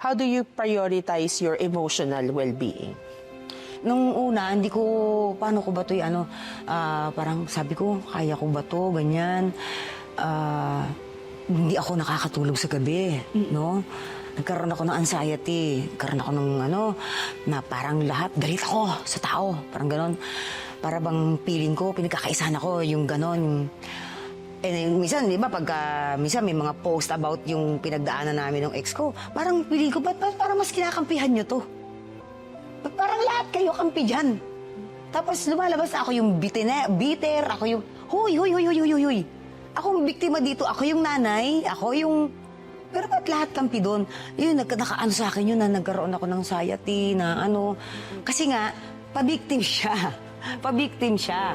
How do you prioritize your emotional well-being? Nung una, hindi ko, paano ko ba ito, ano, ah, parang sabi ko, kaya ko ba to ganyan. Ah, hindi ako nakakatulog sa gabi, no? Nagkaroon ako ng anxiety, nagkaroon ako ng ano, na parang lahat, galit ako sa tao, parang ganon. Para bang feeling ko, pinagkakaisahan ako, yung ganon, yung, eh, minsan, di ba, pagka, minsan may mga post about yung pinagdaanan namin ng ex ko, parang feeling ko, ba't, ba't parang mas kinakampihan nyo to? Ba't Parang lahat kayo kampi dyan. Tapos lumalabas ako yung bitine, bitter, ako yung, huy, huy, huy, huy, huy, huy, huy. Ako yung biktima dito, ako yung nanay, ako yung... Pero ba't lahat kampi doon? Yun, nag, nakaano sa akin yun na nagkaroon ako ng anxiety, na ano. Kasi nga, pabiktim siya. Pabiktim siya.